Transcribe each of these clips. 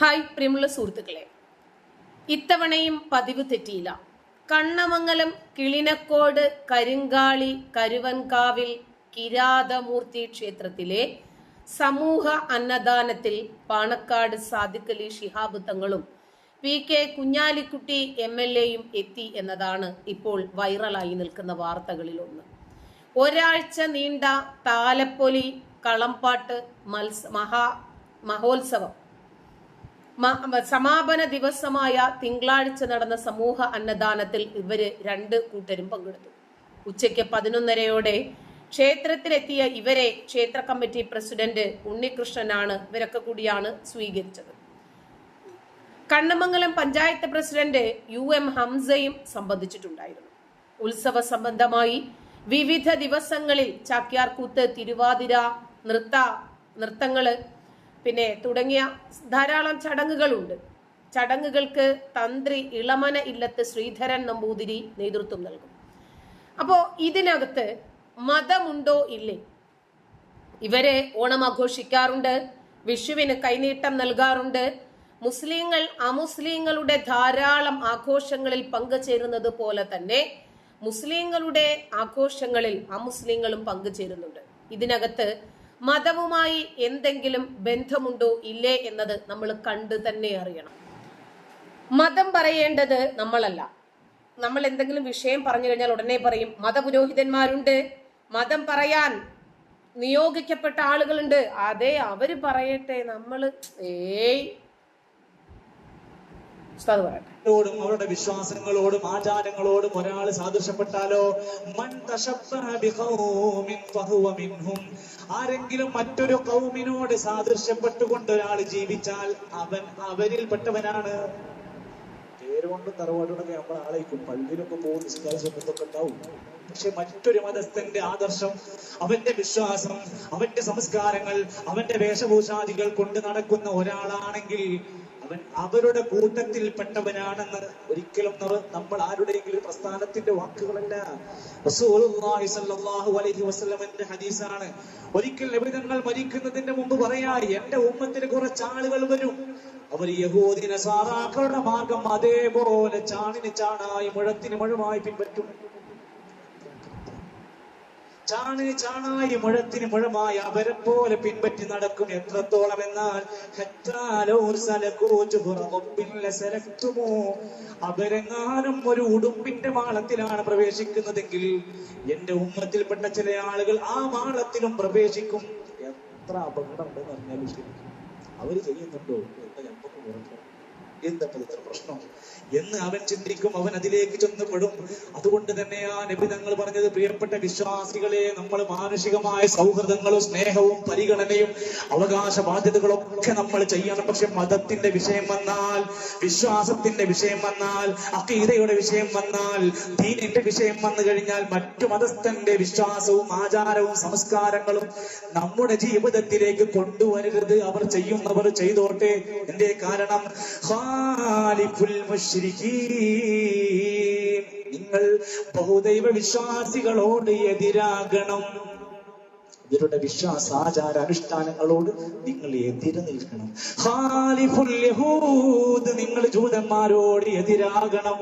Hi പ്രിയമുള്ള സുഹൃത്തുക്കളെ. ഇത്തവണയും പതിവ് തെറ്റിയില്ല. കണ്ണമംഗലം കിളിനക്കോട് കരിങ്കാളി കരുവൻകാവിൽ കിരാതമൂർത്തി ക്ഷേത്രത്തിലെ സമൂഹ അന്നദാനത്തിൽ പാണക്കാട് സാദിഖലി ഷിഹാബ് തങ്ങളും P K Kunhalikutty M L എയും എത്തി എന്നതാണ് ഇപ്പോൾ വൈറലായി നിൽക്കുന്ന വാർത്തകളിലൊന്ന്. ഒരാഴ്ച നീണ്ട താലപ്പൊലി കളംപാട്ട് മത്സ മഹാ മഹോത്സവം സമാപന ദിവസമായ തിങ്കളാഴ്ച നടന്ന സമൂഹ അന്നദാനത്തിൽ ഇവർ രണ്ട് കൂട്ടരും പങ്കെടുത്തു. ഉച്ചയ്ക്ക് പതിനൊന്നരയോടെ ക്ഷേത്രത്തിലെത്തിയ ഇവരെ ക്ഷേത്ര കമ്മിറ്റി പ്രസിഡന്റ് ഉണ്ണികൃഷ്ണനാണ് ഇവരൊക്കെ കൂടിയാണ് സ്വീകരിച്ചത്. Kannamangalam panchayat president U M ഹംസയും സംബന്ധിച്ചിട്ടുണ്ടായിരുന്നു. ഉത്സവ സംബന്ധമായി വിവിധ ദിവസങ്ങളിൽ ചാക്യാർകൂത്ത് തിരുവാതിര നൃത്ത നൃത്തങ്ങൾ പിന്നെ തുടങ്ങിയ ധാരാളം ചടങ്ങുകളുണ്ട്. ചടങ്ങുകൾക്ക് തന്ത്രി ഇളമന ഇല്ലത്ത് ശ്രീധരൻ നമ്പൂതിരി നേതൃത്വം നൽകും. അപ്പോ ഇതിനകത്ത് മതമുണ്ടോ ഇല്ലേ? ഇവരെ ഓണം ആഘോഷിക്കാറുണ്ട് വിഷുവിന് കൈനീട്ടം നൽകാറുണ്ട്. മുസ്ലിങ്ങൾ അമുസ്ലിങ്ങളുടെ ധാരാളം ആഘോഷങ്ങളിൽ പങ്കുചേരുന്നത് പോലെ തന്നെ മുസ്ലിങ്ങളുടെ ആഘോഷങ്ങളിൽ അമുസ്ലിങ്ങളും പങ്കുചേരുന്നുണ്ട്. ഇതിനകത്ത് മതവുമായി എന്തെങ്കിലും ബന്ധമുണ്ടോ ഇല്ലേ എന്നത് നമ്മൾ കണ്ടു തന്നെ അറിയണം. മതം പറയേണ്ടത് നമ്മളല്ല. നമ്മൾ എന്തെങ്കിലും വിഷയം പറഞ്ഞു കഴിഞ്ഞാൽ ഉടനെ പറയും മതപുരോഹിതന്മാരുണ്ട്. മതം പറയാൻ നിയോഗിക്കപ്പെട്ട ആളുകളുണ്ട്. അതെ അവർ പറയട്ടെ. നമ്മൾ ഏയ് ഉസ്താദ് പറയട്ടെ. ോടും അവരുടെ വിശ്വാസങ്ങളോടും ആചാരങ്ങളോടും ഒരാൾ സാദൃശ്യപ്പെട്ടാലോ ആരെങ്കിലും മറ്റൊരു കൗമിനോട് സാദൃശ്യപ്പെട്ടുകൊണ്ട് ഒരാൾ ജീവിച്ചാൽ അവൻ അവരിൽപ്പെട്ടവനാണ് പേരുകൊണ്ടും തറവാടുകൊണ്ടൊക്കെ നമ്മൾ ആളേക്കും പള്ളിയിലൊക്കെ പോകുന്ന നിസ്കാര സമയത്തൊക്കെ ഉണ്ടാവും. പക്ഷെ മറ്റൊരു മതസ്ഥന്റെ ആദർശം അവന്റെ വിശ്വാസം അവന്റെ സംസ്കാരങ്ങൾ അവന്റെ വേഷഭൂഷാദികൾ കൊണ്ട് നടക്കുന്ന ഒരാളാണെങ്കിൽ അവരുടെ കൂട്ടത്തിൽപ്പെട്ടവനാണെന്ന് ഒരിക്കലും നമ്മൾ ആരുടെയെങ്കിലും പ്രസ്ഥാനത്തിന്റെ വാക്കുകളല്ല. അലൈഹി ഹദീസാണ്. ഒരിക്കൽ നബിതങ്ങൾ മരിക്കുന്നതിന്റെ മുമ്പ് പറയാ എന്റെ ഉമ്മത്തിന് കുറച്ച് ആളുകൾ വരും. അവർ യഹൂദിന സാറാക്കളുടെ മാർഗം അതേപോലെ ചാണിന് ചാണായി മുഴത്തിന് മുഴമായി പിൻപറ്റും. ചാണിന് ചാണായി മുഴത്തിന് മുഴമായി അവരെ പോലെ പിൻപറ്റി നടക്കും എത്രത്തോളം എന്നാൽ. അവരെങ്ങാനും ഒരു ഉടുപ്പിന്റെ മാളത്തിലാണ് പ്രവേശിക്കുന്നതെങ്കിൽ എന്റെ ഉമ്മത്തിൽപ്പെട്ട ചില ആളുകൾ ആ മാളത്തിലും പ്രവേശിക്കും. എത്ര അപകടം ഉണ്ടെന്ന് അറിഞ്ഞാലും ശരി അവർ ചെയ്യുന്നുണ്ടോ? എന്താ? ഞമ്മക്ക് ഉറപ്പ് എന്താ ഇത്ര പ്രശ്നം. എന്ന് അവൻ ചിന്തിക്കും അവൻ അതിലേക്ക് ചെന്നപ്പെടും അതുകൊണ്ട് തന്നെ ആ നബി തങ്ങൾ പറഞ്ഞത് പ്രിയപ്പെട്ട വിശ്വാസികളെ നമ്മൾ മാനുഷികമായ സൗഹൃദങ്ങളും സ്നേഹവും പരിഗണനയും അവകാശ ബാധ്യതകളും ഒക്കെ നമ്മൾ ചെയ്യണം. പക്ഷെ മതത്തിന്റെ വിഷയം വന്നാൽ വിശ്വാസത്തിന്റെ വിഷയം വന്നാൽ അക്കീതയുടെ വിഷയം വന്നാൽ ദീനിന്റെ വിഷയം വന്നു കഴിഞ്ഞാൽ മറ്റു മതസ്ഥന്റെ വിശ്വാസവും ആചാരവും സംസ്കാരങ്ങളും നമ്മുടെ ജീവിതത്തിലേക്ക് കൊണ്ടുവരരുത്. അവർ ചെയ്യുന്നവർ ചെയ്തോട്ടെ. എന്റെ കാരണം. നിങ്ങൾ ബഹുദൈവ വിശ്വാസികളോട് എതിരാകണം. ഇവരുടെ വിശ്വാസ ആചാര അനുഷ്ഠാനങ്ങളോട് നിങ്ങൾ എതിര് നിൽക്കണം. ഖാലിഫുൽ യഹൂദ് നിങ്ങൾ ജൂതന്മാരോട് എതിരാകണം.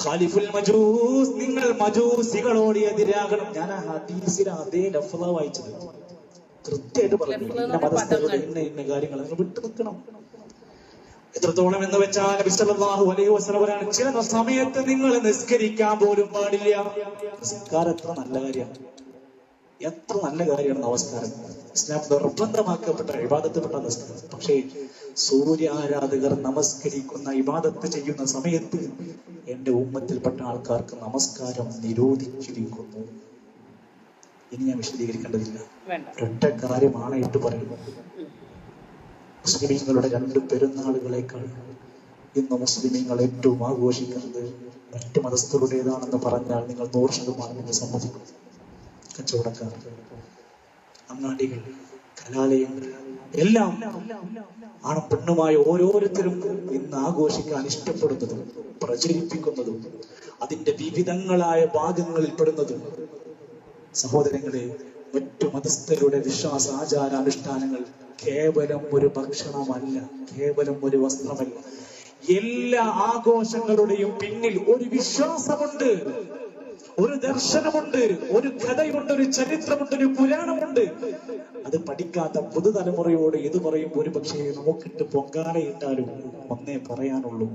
ഹാലിഫുൽ മജൂസ് നിങ്ങൾ മജൂസികളോട് എതിരാകണം. ഞാൻ ആ ഹദീസിൽ അതേ ലഫ്ല വായിച്ചത്. കൃത്യമായിട്ട് പറഞ്ഞു. ഇന്ന മതസ്ഥരുടെ ഇന്ന ഇന്ന കാര്യങ്ങൾ നിങ്ങൾ വിട്ടു നിൽക്കണം എത്രത്തോളം എന്ന് വെച്ചാൽ നബി സല്ലല്ലാഹു അലൈഹി വസല്ലം ചില സമയത്ത് നിങ്ങൾ നിസ്കരിക്കാൻ പോലും പാടില്ല. നിസ്കാരം എത്ര നല്ല കാര്യമാണ്. എത്ര നല്ല കാര്യമാണ് നമസ്കാരം. ഇസ്ലാം നിർബന്ധമാക്കപ്പെട്ട ഇബാദത്തപ്പെട്ട നമസ്കാരം. പക്ഷേ സൂര്യ ആരാധകർ നമസ്കരിക്കുന്ന ഇബാദത്ത് ചെയ്യുന്ന സമയത്ത് എന്റെ ഉമ്മത്തിൽപ്പെട്ട ആൾക്കാർക്ക് നമസ്കാരം നിരോധിച്ചിരിക്കുന്നു. ഇനി ഞാൻ വിശദീകരിക്കേണ്ടതില്ല. ഒറ്റ കാര്യമാണ് ഇട്ട് പറയുന്നത് മുസ്ലിമീങ്ങളുടെ രണ്ട് പെരുന്നാളുകളേക്കാൾ ഇന്ന് മുസ്ലിമീങ്ങൾ ഏറ്റവും ആഘോഷിക്കുന്നത് മറ്റു മതസ്ഥരുടേതാണെന്ന് പറഞ്ഞാൽ നിങ്ങൾ നൂറ് ശതമാനം സമ്മതിക്കും കച്ചവടക്കാർ അങ്ങാടികൾ കലാലയങ്ങൾ എല്ലാം ആണ് പെണ്ണുമായ ഓരോരുത്തരും ഇന്ന് ആഘോഷിക്കാൻ ഇഷ്ടപ്പെടുന്നതും പ്രചരിപ്പിക്കുന്നതും അതിന്റെ വിവിധങ്ങളായ ഭാഗങ്ങളിൽ പെടുന്നതും. സഹോദരങ്ങളെ മറ്റു മതസ്ഥരുടെ വിശ്വാസ ആചാരാനുഷ്ഠാനങ്ങൾ കേവലം ഒരു ഭക്ഷണമല്ല കേവലം ഒരു വസ്ത്രമല്ല. എല്ലാ ആഘോഷങ്ങളുടെയും പിന്നിൽ ഒരു വിശ്വാസമുണ്ട് ഒരു ദർശനമുണ്ട് ഒരു കഥയുണ്ട് ഒരു ചരിത്രമുണ്ട് ഒരു പുരാണമുണ്ട്. അത് പഠിക്കാത്ത പുതുതലമുറയോട് ഇത് പറയും ഒരു പക്ഷേ നമുക്കിട്ട് പൊങ്കാലയിട്ടാലും ഒന്നേ പറയാനുള്ളൂ.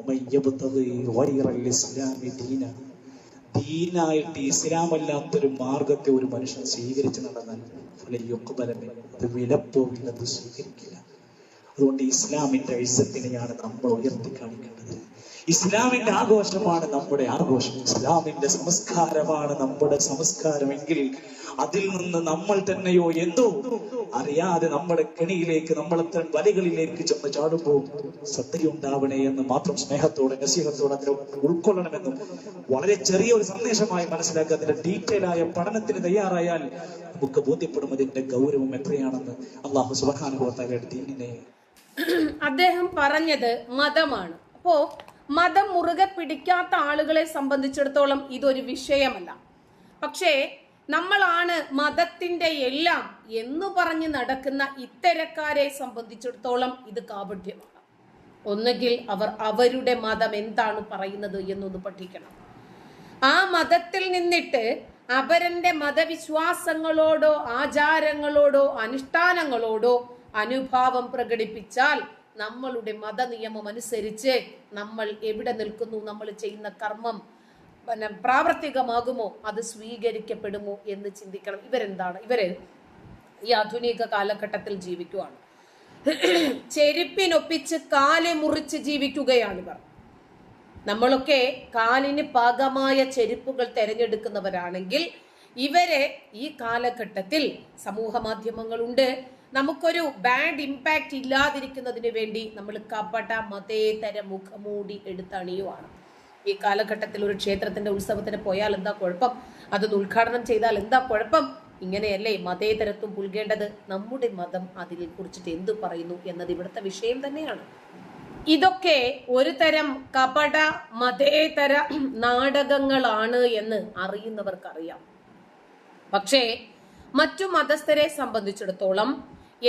ഉമ്മയ്യബത്തത് ഓരിയറൽ ഇസ്ലാമി ദീന ദീനായിട്ട് ഇസ്ലാം അല്ലാത്തൊരു മാർഗത്തെ ഒരു മനുഷ്യൻ സ്വീകരിച്ചു നടന്നാൽ. അത് വിലപ്പോവില്ല അത് സ്വീകരിക്കില്ല അതുകൊണ്ട് ഇസ്ലാമിന്റെ ഐസത്തിനെയാണ് നമ്മൾ ഉയർത്തി കാണിക്കേണ്ടത് ഇസ്ലാമിന്റെ ആഘോഷമാണ് നമ്മുടെ ആഘോഷം ഇസ്ലാമിന്റെ സംസ്കാരമാണ് നമ്മുടെ സംസ്കാരമെങ്കിൽ അതിൽ നിന്ന് നമ്മൾ തന്നെയോ എന്തോ അറിയാതെ നമ്മുടെ കെണിയിലേക്ക് നമ്മളത്ര വലകളിലേക്ക് ചെന്ന് ചാടുമ്പോൾ ശ്രദ്ധയുണ്ടാവണേ എന്ന് മാത്രം സ്നേഹത്തോടെ നസീഹത്തോടെ അതിനെ ഉൾക്കൊള്ളണമെന്നും വളരെ ചെറിയ ഒരു സന്ദേശമായി മനസ്സിലാക്കുക അതിന്റെ ഡീറ്റെയിൽ ആയ പഠനത്തിന് തയ്യാറായാൽ നമുക്ക് ബോധ്യപ്പെടും അതിന്റെ ഗൗരവം എത്രയാണെന്ന് അള്ളാഹു സുബാനുഭവത്താകട്ടെ അദ്ദേഹം പറഞ്ഞത് മതമാണ്. അപ്പോ മതം മുറുകെ പിടിക്കാത്ത ആളുകളെ സംബന്ധിച്ചിടത്തോളം ഇതൊരു വിഷയമല്ല. പക്ഷേ നമ്മളാണ് മതത്തിന്റെ എല്ലാം എന്ന് പറഞ്ഞ് നടക്കുന്ന ഇത്തരക്കാരെ സംബന്ധിച്ചിടത്തോളം ഇത് കാപട്യമാണ് ഒന്നുകിൽ അവർ അവരുടെ മതം എന്താണ് പറയുന്നത് എന്നൊന്ന് പഠിക്കണം. ആ മതത്തിൽ നിന്നിട്ട് അപരന്റെ മതവിശ്വാസങ്ങളോടോ ആചാരങ്ങളോടോ അനുഷ്ഠാനങ്ങളോടോ അനുഭാവം പ്രകടിപ്പിച്ചാൽ നമ്മളുടെ മതനിയമം അനുസരിച്ച് നമ്മൾ എവിടെ നിൽക്കുന്നു നമ്മൾ ചെയ്യുന്ന കർമ്മം പിന്നെ പ്രാവർത്തികമാകുമോ? അത് സ്വീകരിക്കപ്പെടുമോ എന്ന് ചിന്തിക്കണം. ഇവരെന്താണ്? ഇവർ ഈ ആധുനിക കാലഘട്ടത്തിൽ ജീവിക്കുവാണ്. ചെരുപ്പിനൊപ്പിച്ച് കാലെ മുറിച്ച് ജീവിക്കുകയാണ് ഇവർ. നമ്മളൊക്കെ കാലിന് പാകമായ ചെരുപ്പുകൾ തിരഞ്ഞെടുക്കുന്നവരാണെങ്കിൽ ഇവരെ ഈ കാലഘട്ടത്തിൽ സമൂഹ മാധ്യമങ്ങളുണ്ട്. നമുക്കൊരു ബാഡ് ഇമ്പാക്റ്റ് ഇല്ലാതിരിക്കുന്നതിന് വേണ്ടി നമ്മൾ കപട മതേതര മുഖമൂടി എടുത്തണിയുവാണ്. ഈ കാലഘട്ടത്തിൽ ഒരു ക്ഷേത്രത്തിന്റെ ഉത്സവത്തിന് പോയാൽ എന്താ കുഴപ്പം? അതൊന്ന് ഉദ്ഘാടനം ചെയ്താൽ എന്താ കുഴപ്പം? ഇങ്ങനെയല്ലേ മതേതരത്വം പുൽകേണ്ടത്? നമ്മുടെ മതം അതിനെ കുറിച്ചിട്ട് എന്തു പറയുന്നു എന്നത് ഇവിടുത്തെ വിഷയം തന്നെയാണ്. ഇതൊക്കെ ഒരു തരം കപട മതേതര നാടകങ്ങളാണ് എന്ന് അറിയുന്നവർക്കറിയാം. പക്ഷേ മറ്റു മതസ്ഥരെ സംബന്ധിച്ചിടത്തോളം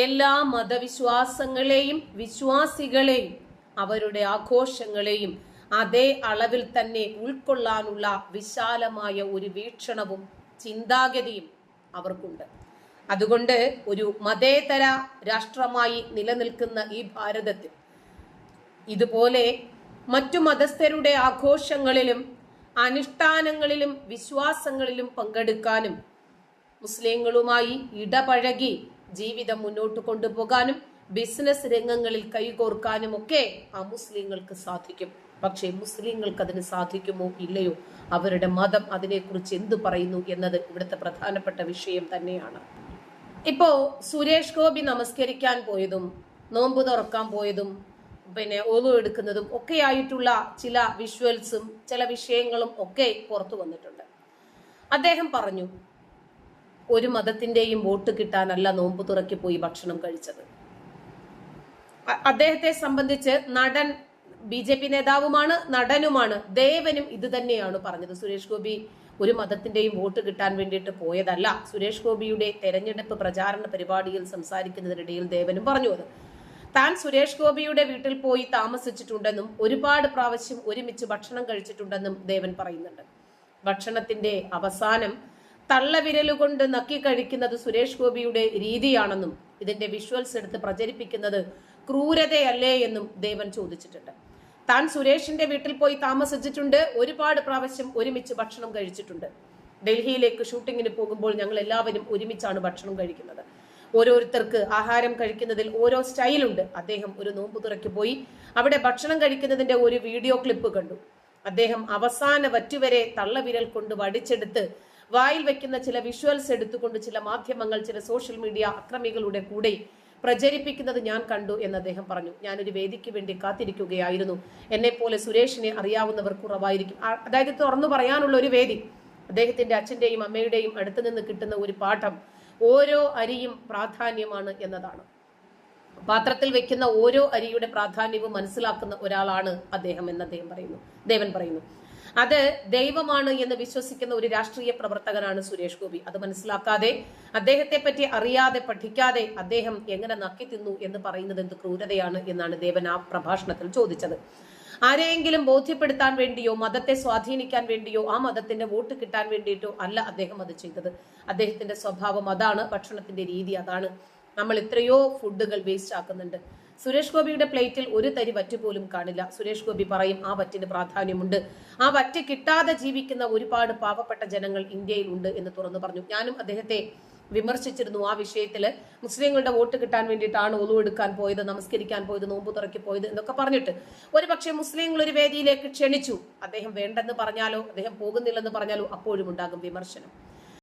എല്ലാ മതവിശ്വാസങ്ങളെയും വിശ്വാസികളെയും അവരുടെ ആഘോഷങ്ങളെയും അതേ അളവിൽ തന്നെ ഉൾക്കൊള്ളാനുള്ള വിശാലമായ ഒരു വീക്ഷണവും ചിന്താഗതിയും അവർക്കുണ്ട്. അതുകൊണ്ട് ഒരു മതേതര രാഷ്ട്രമായി നിലനിൽക്കുന്ന ഈ ഭാരതത്തിൽ ഇതുപോലെ മറ്റു മതസ്ഥരുടെ ആഘോഷങ്ങളിലും അനുഷ്ഠാനങ്ങളിലും വിശ്വാസങ്ങളിലും പങ്കെടുക്കാനും മുസ്ലിങ്ങളുമായി ഇടപഴകി ജീവിതം മുന്നോട്ട് കൊണ്ടുപോകാനും ബിസിനസ് രംഗങ്ങളിൽ കൈകോർക്കാനും ഒക്കെ ആ മുസ്ലിങ്ങൾക്ക് സാധിക്കും. പക്ഷേ മുസ്ലിങ്ങൾക്ക് അതിന് സാധിക്കുമോ ഇല്ലയോ? അവരുടെ മതം അതിനെക്കുറിച്ച് എന്തു പറയുന്നു എന്നത് ഇവിടുത്തെ പ്രധാനപ്പെട്ട വിഷയം തന്നെയാണ്. ഇപ്പോ സുരേഷ് ഗോപി നമസ്കരിക്കാൻ പോയതും നോമ്പ് തുറക്കാൻ പോയതും പിന്നെ ഓലു എടുക്കുന്നതും ഒക്കെ ആയിട്ടുള്ള ചില വിഷ്വൽസും ചില വിഷയങ്ങളും ഒക്കെ പുറത്തു വന്നിട്ടുണ്ട്. അദ്ദേഹം പറഞ്ഞു ഒരു മതത്തിന്റെയും വോട്ട് കിട്ടാനല്ല നോമ്പ് തുറക്കി പോയി ഭക്ഷണം കഴിച്ചത്. അദ്ദേഹത്തെ സംബന്ധിച്ച് നടൻ ബി ജെ പി നേതാവുമാണ് നടനുമാണ് ദേവനും ഇത് തന്നെയാണ് പറഞ്ഞത്. സുരേഷ് ഗോപി ഒരു മതത്തിന്റെയും വോട്ട് കിട്ടാൻ വേണ്ടിയിട്ട് പോയതല്ല. സുരേഷ് ഗോപിയുടെ തെരഞ്ഞെടുപ്പ് പ്രചാരണ പരിപാടിയിൽ സംസാരിക്കുന്നതിനിടയിൽ ദേവനും പറഞ്ഞു അത്. താൻ സുരേഷ് ഗോപിയുടെ വീട്ടിൽ പോയി താമസിച്ചിട്ടുണ്ടെന്നും ഒരുപാട് പ്രാവശ്യം ഒരുമിച്ച് ഭക്ഷണം കഴിച്ചിട്ടുണ്ടെന്നും ദേവൻ പറയുന്നുണ്ട്. ഭക്ഷണത്തിന്റെ അവസാനം തള്ളവിരലുകൊണ്ട് നക്കി കഴിക്കുന്നത് സുരേഷ് ഗോപിയുടെ രീതിയാണെന്നും ഇതിന്റെ വിഷ്വൽസ് എടുത്ത് പ്രചരിപ്പിക്കുന്നത് ക്രൂരതയല്ലേ എന്നും ദേവൻ ചോദിച്ചിട്ടുണ്ട്. താൻ സുരേഷിന്റെ വീട്ടിൽ പോയി താമസിച്ചിട്ടുണ്ട്. ഒരുപാട് പ്രാവശ്യം ഒരുമിച്ച് ഭക്ഷണം കഴിച്ചിട്ടുണ്ട്. ഡൽഹിയിലേക്ക് ഷൂട്ടിങ്ങിന് പോകുമ്പോൾ ഞങ്ങൾ എല്ലാവരും ഒരുമിച്ചാണ് ഭക്ഷണം കഴിക്കുന്നത്. ഓരോരുത്തർക്ക് ആഹാരം കഴിക്കുന്നതിൽ ഓരോ സ്റ്റൈലുണ്ട്. അദ്ദേഹം ഒരു നോമ്പ് തുറയ്ക്ക് പോയി അവിടെ ഭക്ഷണം കഴിക്കുന്നതിന്റെ ഒരു വീഡിയോ ക്ലിപ്പ് കണ്ടു. അദ്ദേഹം അവസാന വറ്റുവരെ തള്ളവിരൽ കൊണ്ട് വടിച്ചെടുത്ത് വായിൽ വെക്കുന്ന ചില വിഷ്വൽസ് എടുത്തുകൊണ്ട് ചില മാധ്യമങ്ങൾ ചില സോഷ്യൽ മീഡിയ അക്രമികളുടെ കൂടെ പ്രചരിപ്പിക്കുന്നത് ഞാൻ കണ്ടു എന്ന് അദ്ദേഹം പറഞ്ഞു. ഞാനൊരു വേദിക്ക് വേണ്ടി കാത്തിരിക്കുകയായിരുന്നു. എന്നെ പോലെ സുരേഷിനെ അറിയാവുന്നവർ കുറവായിരിക്കും. അതായത് തുറന്നു പറയാനുള്ള ഒരു വേദി. അദ്ദേഹത്തിന്റെ അച്ഛന്റെയും അമ്മയുടെയും അടുത്ത് നിന്ന് കിട്ടുന്ന ഒരു പാഠം ഓരോ അരിയും പ്രാധാന്യമാണ് എന്നതാണ്. പാത്രത്തിൽ വെക്കുന്ന ഓരോ അരിയുടെ പ്രാധാന്യവും മനസ്സിലാക്കുന്ന ഒരാളാണ് അദ്ദേഹം എന്ന് അദ്ദേഹം പറയുന്നു. ദേവൻ പറയുന്നു അത് ദൈവമാണ് എന്ന് വിശ്വസിക്കുന്ന ഒരു രാഷ്ട്രീയ പ്രവർത്തകനാണ് സുരേഷ് ഗോപി. അത് മനസ്സിലാക്കാതെ അദ്ദേഹത്തെ പറ്റി അറിയാതെ പഠിക്കാതെ അദ്ദേഹം എങ്ങനെ നക്കി തിന്നു എന്ന് പറയുന്നത് എന്ത് ക്രൂരതയാണ് എന്നാണ് ദേവൻ ആ പ്രഭാഷണത്തിൽ ചോദിച്ചത്. ആരെയെങ്കിലും ബോധ്യപ്പെടുത്താൻ വേണ്ടിയോ മതത്തെ സ്വാധീനിക്കാൻ വേണ്ടിയോ ആ മതത്തിന്റെ വോട്ട് കിട്ടാൻ വേണ്ടിയിട്ടോ അല്ല അദ്ദേഹം അത് ചെയ്തത്. അദ്ദേഹത്തിന്റെ സ്വഭാവം അതാണ് ഭക്ഷണത്തിന്റെ രീതി അതാണ്. നമ്മൾ എത്രയോ ഫുഡുകൾ വേസ്റ്റ് ആക്കുന്നുണ്ട്. സുരേഷ് ഗോപിയുടെ പ്ലേറ്റിൽ ഒരു തരി വറ്റ് പോലും കാണില്ല. സുരേഷ് ഗോപി പറയും ആ വറ്റിന് പ്രാധാന്യമുണ്ട്. ആ വറ്റ് കിട്ടാതെ ജീവിക്കുന്ന ഒരുപാട് പാവപ്പെട്ട ജനങ്ങൾ ഇന്ത്യയിൽ ഉണ്ട് എന്ന് തുറന്നു പറഞ്ഞു. ഞാനും അദ്ദേഹത്തെ വിമർശിച്ചിരുന്നു. ആ വിഷയത്തിൽ മുസ്ലിങ്ങളുടെ വോട്ട് കിട്ടാൻ വേണ്ടിയിട്ടാണ് ഒലു എടുക്കാൻ പോയത് നമസ്കരിക്കാൻ പോയത് നോമ്പ് തുറക്കി പോയത് എന്നൊക്കെ പറഞ്ഞിട്ട്. ഒരു പക്ഷേ മുസ്ലിങ്ങൾ ഒരു വേദിയിലേക്ക് ക്ഷണിച്ചു. അദ്ദേഹം വേണ്ടെന്ന് പറഞ്ഞാലോ അദ്ദേഹം പോകുന്നില്ലെന്ന് പറഞ്ഞാലോ അപ്പോഴും ഉണ്ടാകും വിമർശനം.